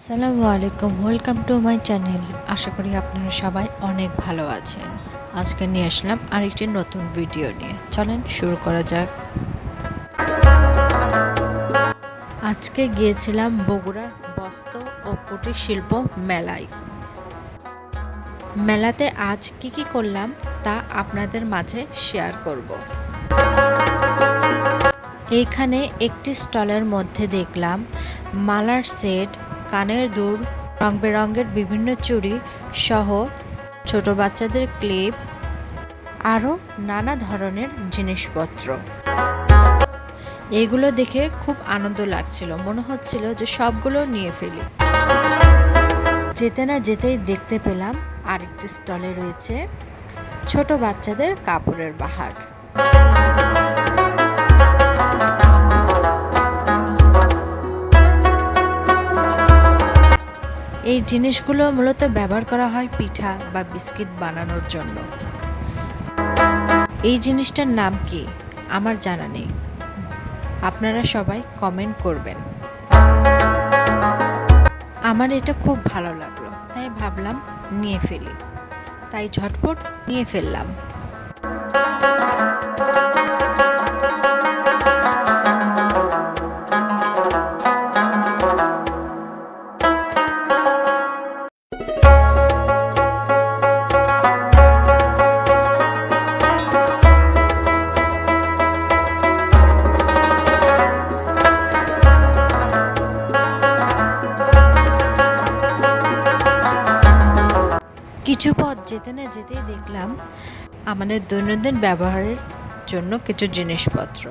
আসসালামু আলাইকুম welcome to my channel আশা করি আপনারা সবাই অনেক ভালো আছেন। আজকে নিয়ে আসলাম আরেকটি নতুন ভিডিও নিয়ে। চলেন শুরু করা যাক। আজকে গিয়েছিলাম বগুড়ার বস্ত্র ও কুটির শিল্প মেলায়। মেলাতে আজ কি কি করলাম তা আপনাদের মাঝে শেয়ার করব। এইখানে একটি স্টলের মধ্যে দেখলাম মালার সেট কানের দুল রং বেরঙের বিভিন্ন চুড়ি সহ ছোট বাচ্চাদের ক্লিপ, আরও নানা ধরনের জিনিসপত্র। এগুলো দেখে খুব আনন্দ লাগছিল, মনে হচ্ছিল যে সবগুলো নিয়ে ফেলি। যেতে না যেতেই দেখতে পেলাম আরেকটি স্টলে রয়েছে ছোট বাচ্চাদের কাপড়ের বাহার। এই জিনিসগুলো মূলত ব্যবহার করা হয় পিঠা বা বিস্কিট বানানোর জন্য। এই জিনিসটার নাম কি? আমার জানা নেই। আপনারা সবাই কমেন্ট করবেন। আমার এটা খুব ভালো লাগল, তাই ভাবলাম নিয়ে ফেলি। তাই ঝটপট নিয়ে ফেললাম। যেতে না যেতেই দেখলাম আমাদের দৈনন্দিন ব্যবহারের জন্য কিছু জিনিসপত্র।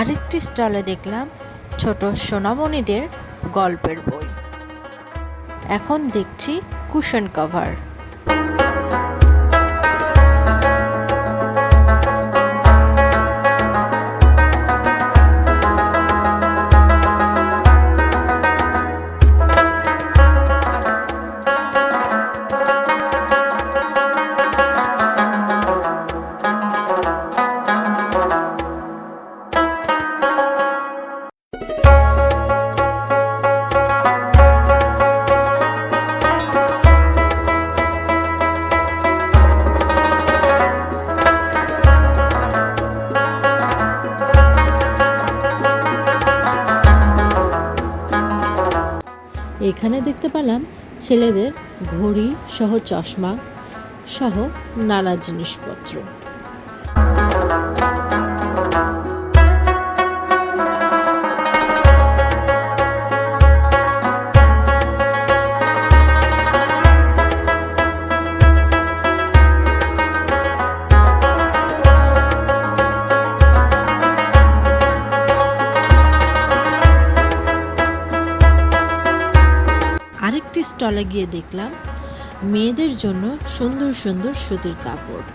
আরেকটি স্টলে দেখলাম ছোট সোনামণিদের গল্পের বই। এখন দেখছি কুশন কভার। এখানে দেখতে পেলাম ছেলেদের ঘড়ি সহ চশমা সহ নানা জিনিসপত্র। আরেকটি স্টলে গিয়ে দেখলাম মেয়েদের জন্য সুন্দর সুন্দর সুতির কাপড়।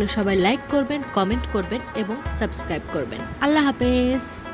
লাগলে সবাই লাইক করবেন কমেন্ট করবেন এবং সাবস্ক্রাইব করবেন। আল্লাহ হাফেজ।